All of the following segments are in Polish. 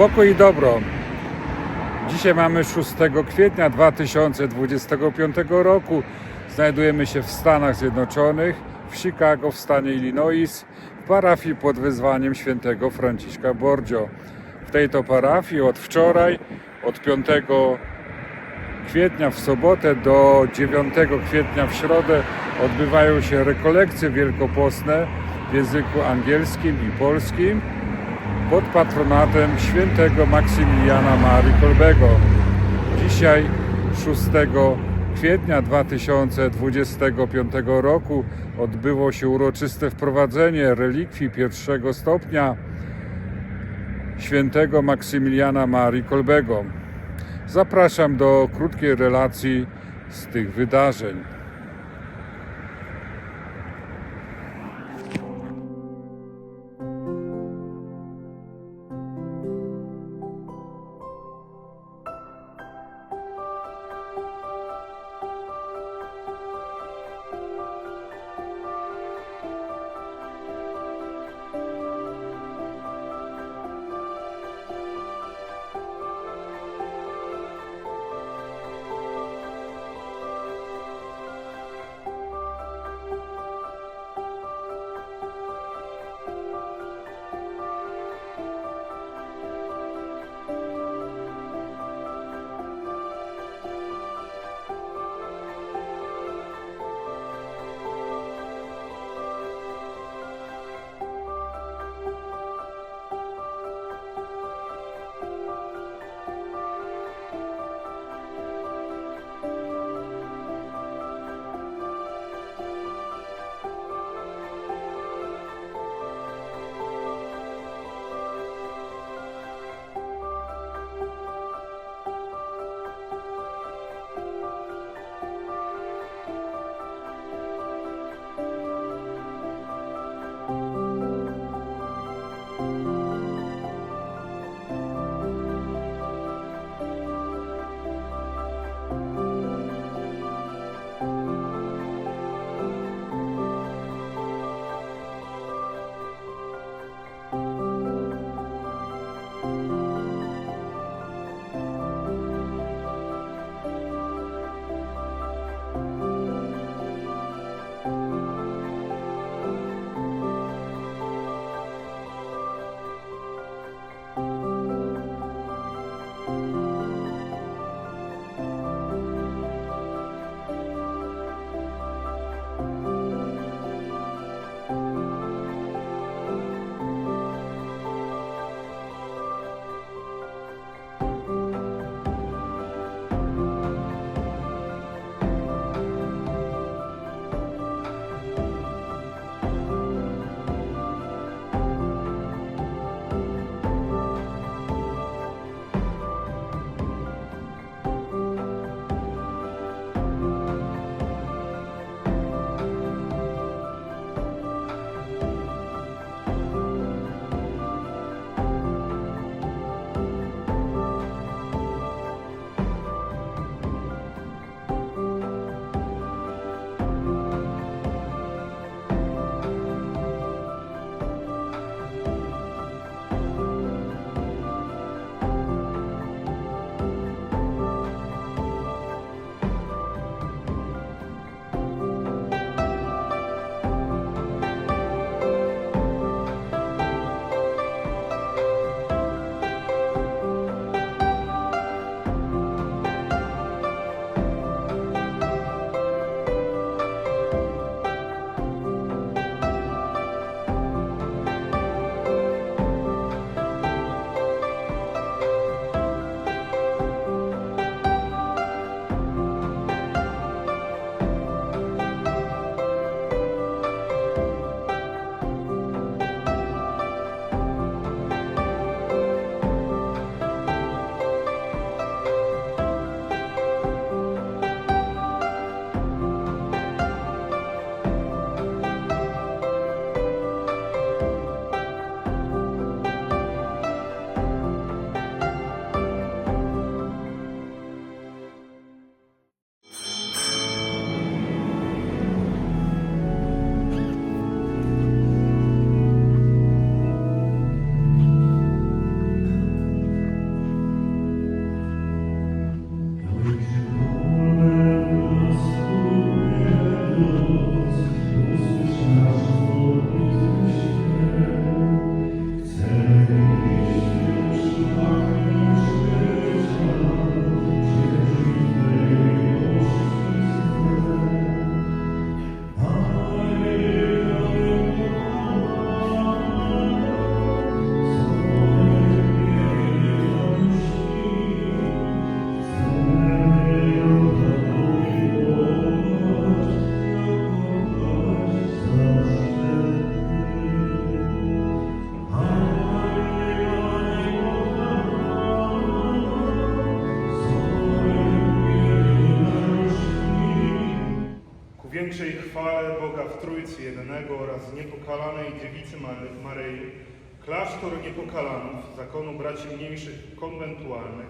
Pokój i dobro. Dzisiaj mamy 6 kwietnia 2025 roku. Znajdujemy się w Stanach Zjednoczonych, w Chicago w stanie Illinois, w parafii pod wezwaniem świętego Franciszka Borgio. W tej to parafii od wczoraj, od 5 kwietnia w sobotę do 9 kwietnia w środę odbywają się rekolekcje wielkopostne w języku angielskim i polskim pod patronatem świętego Maksymiliana Marii Kolbego. Dzisiaj 6 kwietnia 2025 roku odbyło się uroczyste wprowadzenie relikwii pierwszego stopnia świętego Maksymiliana Marii Kolbego. Zapraszam do krótkiej relacji z tych wydarzeń. Jedynego oraz niepokalanej dziewicy Mary- Maryi, klasztor niepokalanów, zakonu braci mniejszych konwentualnych,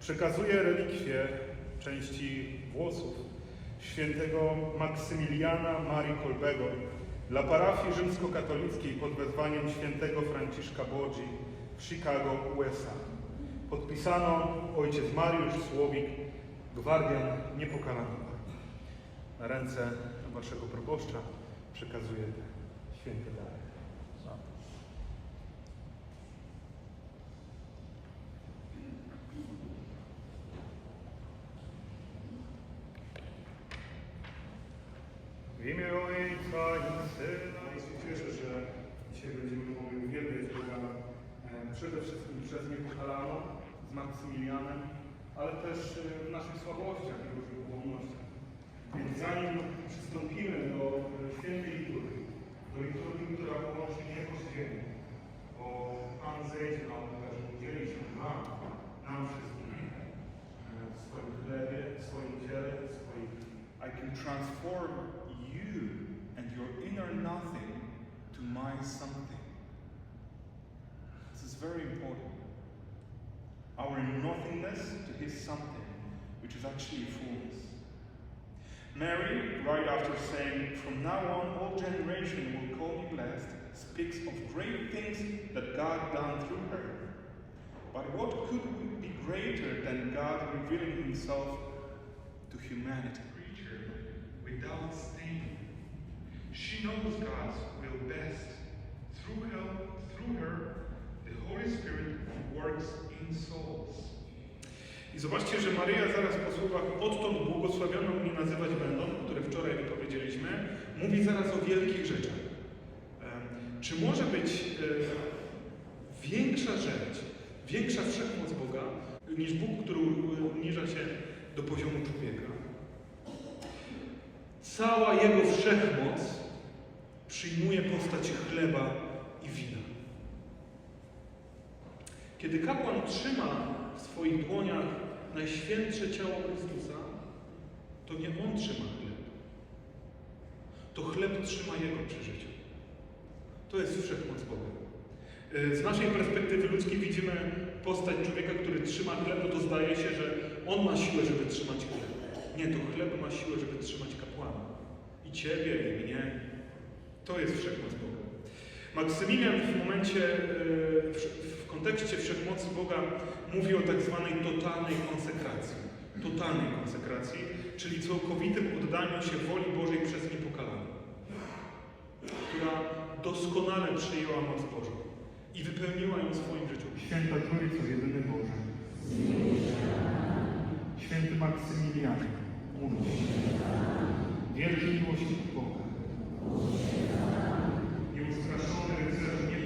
przekazuje relikwie części włosów świętego Maksymiliana Marii Kolbego dla parafii rzymskokatolickiej pod wezwaniem świętego Franciszka Bodzi w Chicago, USA. Podpisano ojciec Mariusz Słowik, gwardian niepokalanowa. Na ręce waszego proboszcza przekazuję te święte dary. W imię Ojca i Syna i cieszę, że dzisiaj będziemy mogli uwielbiać Boga przede wszystkim przez niepokalaną z Maksymilianem, ale też w naszych słabościach i różnych ułomnościach. Więc zanim przystąpimy do świętej liturgii, do liturgii, która połączy niebo z ziemią, bo Pan zejdzie na ołtarz, udzieli się nam, nam wszystkim w swoim chlebie, w swoim ciele, w krwi. I can transform you and your inner nothing to my something. This is very important. Our nothingness to his something, which is actually fullness. Mary, right after saying, From now on all generation will call me blessed, speaks of great things that God done through her. But what could be greater than God revealing himself to humanity? creature without stain. She knows God's will best. Through her, through her, the Holy Spirit works in souls. Zobaczcie, że Maryja zaraz po słowach odtąd błogosławioną mnie nazywać będą, które wczoraj wypowiedzieliśmy, mówi zaraz o wielkich rzeczach. Czy może być e, większa rzecz, większa wszechmoc Boga niż Bóg, który uniża się do poziomu człowieka? Cała Jego wszechmoc przyjmuje postać chleba i wina. Kiedy kapłan trzyma w swoich dłoniach najświętsze ciało Chrystusa, to nie on trzyma chleb. To chleb trzyma Jego przy życiu. To jest wszechmoc Boga. E, Z naszej perspektywy ludzkiej widzimy postać człowieka, który trzyma chleb, no to zdaje się, że on ma siłę, żeby trzymać chleb. Nie, to chleb ma siłę, żeby trzymać kapłana. I ciebie, i mnie. To jest wszechmoc Boga. Maksymilian w momencie, e, w- kontekście wszechmocy Boga mówi o tak zwanej totalnej konsekracji. Totalnej konsekracji, czyli całkowitym oddaniu się woli Bożej przez niepokalaną, która doskonale przyjęła moc Bożą i wypełniła ją w swoim życiu. Święta Trójco, jedyny Boże. Święty Maksymilianie, módl się. Wielki miłośnik Boga. Nieustraszony rycerz niepokalany.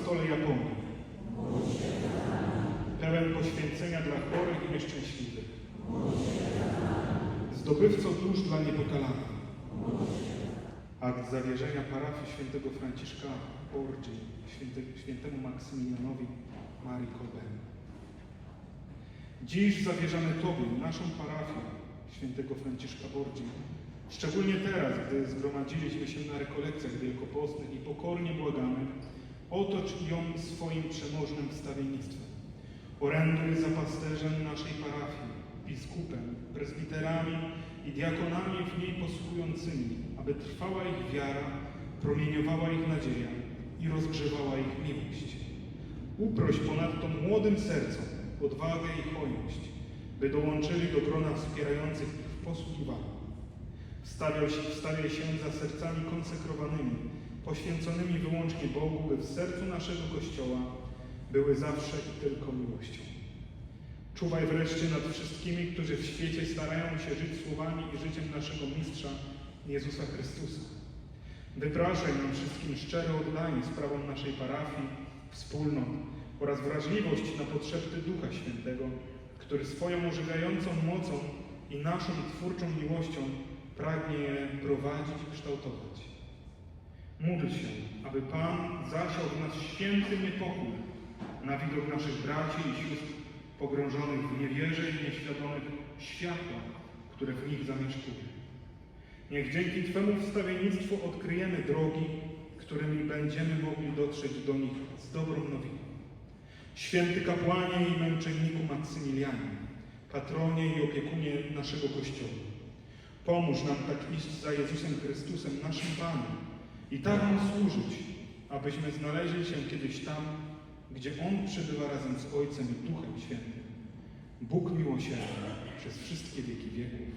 Apostole Japonii. Pełen poświęcenia dla chorych i nieszczęśliwych. Zdobywco dusz dla niepokalanych. Akt zawierzenia parafii świętego Franciszka Borgi święte, świętemu Maksymilianowi Marii Kolbemu. Dziś zawierzamy Tobie, naszą parafię świętego Franciszka Borgi. Szczególnie teraz, gdy zgromadziliśmy się na rekolekcjach wielkopostnych i pokornie błagamy, otocz ją swoim przemożnym wstawiennictwem. Oręduj za pasterzem naszej parafii, biskupem, prezbiterami i diakonami w niej posługującymi, aby trwała ich wiara, promieniowała ich nadzieja i rozgrzewała ich miłość. Uproś ponadto młodym sercom odwagę i hojność, by dołączyli do grona wspierających ich w posługiwaniu. Wstawiał się, wstawiaj się za sercami konsekrowanymi, poświęconymi wyłącznie Bogu, by w sercu naszego Kościoła były zawsze i tylko miłością. Czuwaj wreszcie nad wszystkimi, którzy w świecie starają się żyć słowami i życiem naszego Mistrza Jezusa Chrystusa. Wypraszaj nam wszystkim szczere oddanie sprawom naszej parafii, wspólnot oraz wrażliwość na potrzeby Ducha Świętego, który swoją ożywiającą mocą i naszą twórczą miłością pragnie prowadzić i kształtować. Módl się, aby Pan zasiał w nas święty niepokój na widok naszych braci i sióstr pogrążonych w niewierze i nieświadomych światła, które w nich zamieszkuje. Niech dzięki Twemu wstawiennictwu odkryjemy drogi, którymi będziemy mogli dotrzeć do nich z dobrą nowiną. Święty kapłanie i męczenniku Maksymilianie, patronie i opiekunie naszego Kościoła, pomóż nam tak iść za Jezusem Chrystusem, naszym Panem, i tak Mu służyć, abyśmy znaleźli się kiedyś tam, gdzie On przebywa razem z Ojcem i Duchem Świętym. Bóg miłosierny przez wszystkie wieki wieków.